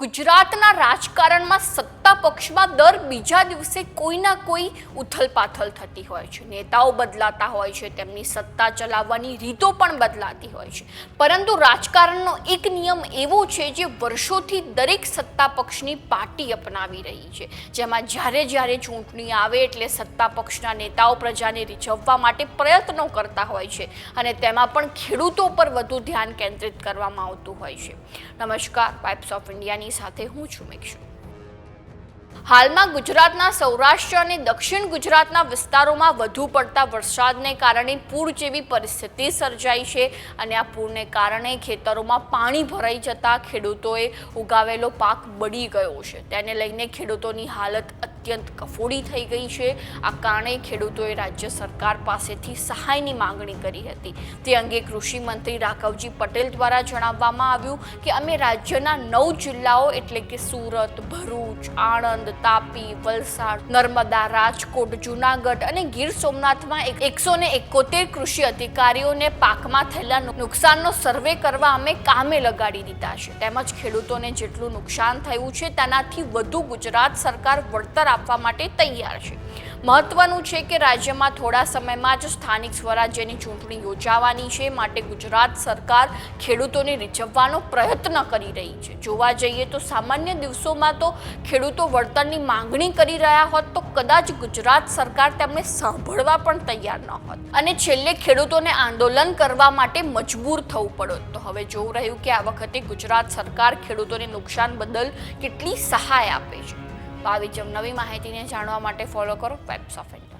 ગુજરાતના રાજકારણમાં સત્તા પક્ષમાં દર બીજા દિવસે કોઈના કોઈ ઉથલપાથલ થતી હોય છે. નેતાઓ બદલાતા હોય છે, તેમની સત્તા ચલાવવાની રીતો પણ બદલાતી હોય છે. પરંતુ રાજકારણનો એક નિયમ એવો છે જે વર્ષોથી દરેક સત્તા પક્ષની પાર્ટી અપનાવી રહી છે. જેમાં જ્યારે જ્યારે ચૂંટણી આવે એટલે સત્તા પક્ષના નેતાઓ પ્રજાને રીઝવવા માટે પ્રયત્નો કરતા હોય છે અને તેમાં પણ ખેડૂતો પર વધુ ધ્યાન કેન્દ્રિત કરવામાં આવતું હોય છે. નમસ્કાર પાઇપ્સ ઓફ ઇન્ડિયાની સાથે હું છું મેક્ષુ હાલમાં ગુજરાતના સૌરાષ્ટ્ર અને દક્ષિણ ગુજરાતના વિસ્તારોમાં વધુ પડતા વરસાદને કારણે પૂર જેવી પરિસ્થિતિ સર્જાઈ છે અને આ પૂરને કારણે ખેતરોમાં પાણી ભરાઈ જતા ખેડૂતોએ ઉગાવેલો પાક બળી ગયો છે. તેને લઈને ખેડૂતોની હાલત અત્યંત કફોડી થઈ ગઈ છે. આ કારણે ખેડૂતોએ રાજ્ય સરકાર પાસેથી સહાયની માંગણી કરી હતી. તે અંગે કૃષિ મંત્રી રાઘવજી પટેલ દ્વારા જણાવવામાં આવ્યું કે અમે રાજ્યના નવ જિલ્લાઓ એટલે કે સુરત, ભરૂચ, આણંદ, તાપી, વલસાડ, નર્મદા, રાજકોટ, જુનાગઢ અને ગીર સોમનાથમાં એક- એકસો ને એકોતેર કૃષિ અધિકારીઓને પાકમાં થયેલા નુકસાનનો સર્વે કરવા અમે કામે લગાડી દીધા છે. તેમજ ખેડૂતોને જેટલું નુકસાન થયું છે તેનાથી વધુ ગુજરાત સરકાર આપવા માટે તૈયાર છે. મહત્વનું છે કે રાજ્યમાં થોડા સમયમાં જ સ્થાનિક સ્વરાજ્યની ચૂંટણી યોજાવાની છે. માટે ગુજરાત સરકાર ખેડૂતોને રીઝવવાનો પ્રયત્ન કરી રહી છે. જોવા જઈએ તો સામાન્ય દિવસોમાં તો ખેડૂતો વળતરની માંગણી કરી રહ્યા હોત તો કદાચ ગુજરાત સરકાર તેમને સાંભળવા પણ તૈયાર ન હોત. અને છેલ્લે ખેડૂતોને આંદોલન કરવા માટે મજબૂર થવું પડત. તો હવે જોવું રહ્યું કે આ વખતે ગુજરાત સરકાર ખેડૂતોને નુકસાન બદલ કેટલી સહાય આપે છે. તો આવી જ નવી માહિતીને જાણવા માટે ફોલો કરો વેબ્સ ઓફ ઇન્ડિયા